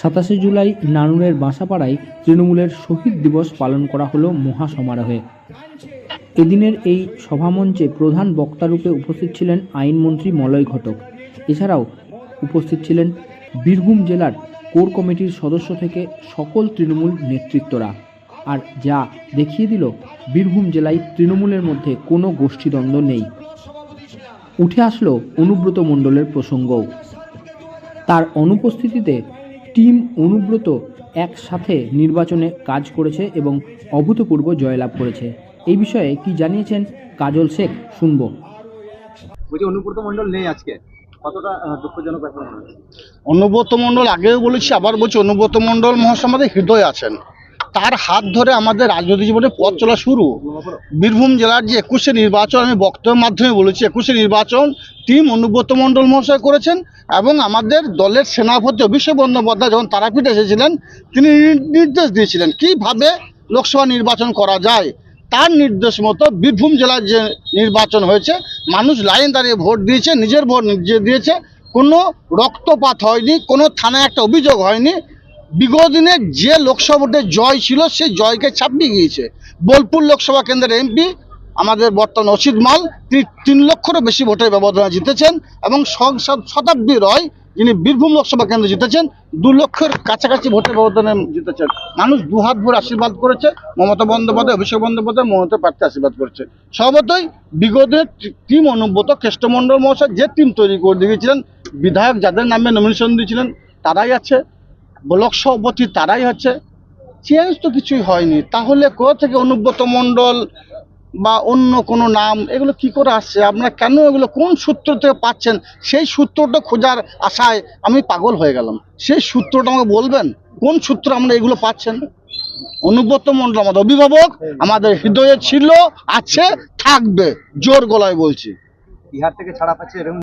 সাতাশে জুলাই নানুরের বাসাপাড়ায় তৃণমূলের শহীদ দিবস পালন করা হলো মহাসমারোহে। এদিনের এই সভামঞ্চে প্রধান বক্তারূপে উপস্থিত ছিলেন আইনমন্ত্রী মলয় ঘটক। এছাড়াও উপস্থিত ছিলেন বীরভূম জেলার কোর কমিটির সদস্য থেকে সকল তৃণমূল নেতৃত্বরা। আর যা দেখিয়ে দিল, বীরভূম জেলায় তৃণমূলের মধ্যে কোনো গোষ্ঠীদ্বন্দ্ব নেই। উঠে আসলো অনুব্রত মণ্ডলের প্রসঙ্গও। তার অনুপস্থিতিতে টিম অনুব্রত একসাথে নির্বাচনে কাজ করেছে এবং অভূতপূর্ব জয়লাভ করেছে। এই বিষয়ে কি জানিয়েছেন কাজল শেখ শুনব। বলছি অনুব্রত মন্ডল নেই আজকে। কতটা দুঃখজনক ব্যাপার অনুব্রত মণ্ডল আগেও বলেছি আবার বলছি অনুব্রত মণ্ডল মহাশয় আমাদের হৃদয় আছেন। তার হাত ধরে আমাদের রাজনৈতিক জীবনে পথ চলা শুরু। বীরভূম জেলার যে একুশে নির্বাচন, আমি বক্তব্যের মাধ্যমে বলেছি, একুশে নির্বাচন টিম অনুব্রত মণ্ডল মহাশয় করেছেন এবং আমাদের দলের সেনাপতি অভিষেক বন্দ্যোপাধ্যায় যখন তারাপীঠে এসেছিলেন, তিনি নির- নির্দেশ দিয়েছিলেন কীভাবে লোকসভা নির্বাচন করা যায়। তার নির্দেশ মতো বীরভূম জেলার যে নির্বাচন হয়েছে, মানুষ লাইন দাঁড়িয়ে ভোট দিয়েছে, নিজের ভোট নিজে দিয়েছে। কোনো রক্তপাত হয়নি, কোনো থানায় একটা অভিযোগ হয়নি। বিগত দিনে যে লোকসভা ভোটে জয় ছিল, সেই জয়কে ছাপিয়ে গিয়েছে। বোলপুর লোকসভা কেন্দ্রের এমপি, আমাদের বর্তমান অসিত মাল, তিনি তিন লক্ষেরও বেশি ভোটের ব্যবধানে জিতেছেন এবং সংসদ শতাব্দী রয় যিনি বীরভূম লোকসভা কেন্দ্রে জিতেছেন, দু লক্ষের কাছাকাছি ভোটের ব্যবধানে জিতেছেন। মানুষ দু হাত ভরে আশীর্বাদ করেছে, মমতা বন্দ্যোপাধ্যায়, অভিষেক বন্দ্যোপাধ্যায় মমতা প্রার্থী আশীর্বাদ করেছে। স্বভাবতই বিগতের টিম অনুব্রত কেষ্টমণ্ডল মহাশয় যে টিম তৈরি করে দিয়েছিলেন বিধায়ক যাদের নামে নমিনেশন দিয়েছিলেন, তারাই আছে। ব্লক সভাপতি তারাই হচ্ছে। চেঞ্জ তো কিছুই হয়নি। তাহলে কোথা থেকে অনুব্রত মণ্ডল বা অন্য কোনো নাম, এগুলো কি করে আসছে? আপনারা কেন এগুলো কোন সূত্র থেকে পাচ্ছেন? সেই সূত্রটা খোঁজার আশায় আমি পাগল হয়ে গেলাম। সেই সূত্রটা আমাকে বলবেন? কোন সূত্র আমরা এগুলো পাচ্ছেন? অনুব্রত মণ্ডল আমাদের অভিভাবক, আমাদের হৃদয়ে ছিল, আছে, থাকবে। জোর গলায় বলছি। বিহার থেকে ছাড়া পাচ্ছে